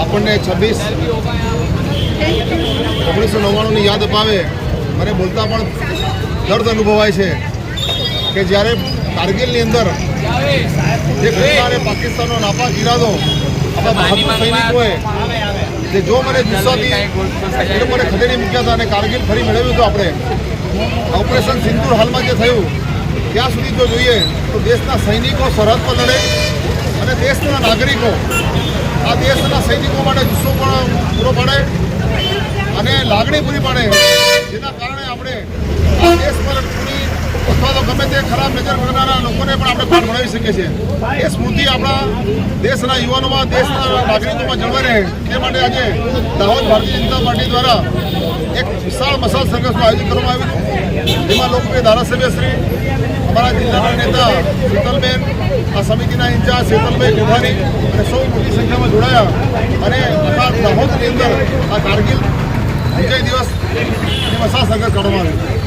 આપણને છવ્વીસ, ઓગણીસો નવ્વાણુંની યાદ અપાવે. મને બોલતા પણ દર્દ અનુભવાય છે કે જ્યારે કારગિલની અંદર જે ઘટનાને પાકિસ્તાનનો નાપાક ઇરાદો આપણા બહાદુર સૈનિકોએ જે જો મને ગુસ્સાથી એ લોકોને ખદેડી મૂક્યા હતા અને કારગિલ ફરી મેળવ્યું હતું આપણે. ઓપરેશન સિંધુર હાલમાં જે થયું, ત્યાં સુધી જો જોઈએ તો દેશના સૈનિકો સરહદ પર લડે અને દેશના નાગરિકો આ દેશના સૈનિકો માટે જુસ્સો પણ પૂરો પાડે અને લાગણી પૂરી પાડે. જેના કારણે આપણે આ દેશ પર પૂરી અથવા તો ગમે તે ખરાબ નજર કરનારા લોકોને પણ આપણે પાઠ ભણાવી શકીએ છીએ. એ સ્મૃતિ આપણા દેશના યુવાનોમાં, દેશના નાગરિકોમાં જળવાઈ રહે. તે માટે આજે દાહોદ ભારતીય જનતા પાર્ટી દ્વારા એક વિશાળ મસાલ સંઘર્ષનું આયોજન કરવામાં આવ્યું. હતું જેમાં લોકપ્રિય ધારાસભ્ય શ્રી અમારા જિલ્લાના નેતા શીતલબેન આ સમિતિના ઇન્ચાર્જ શીતલભાઈ કોઠારી અને સૌ મોટી સંખ્યામાં જોડાયા અને દાહોદની અંદર આ કારગિલ વિજય દિવસ મસાલ સંઘર્ષ કરવામાં આવ્યો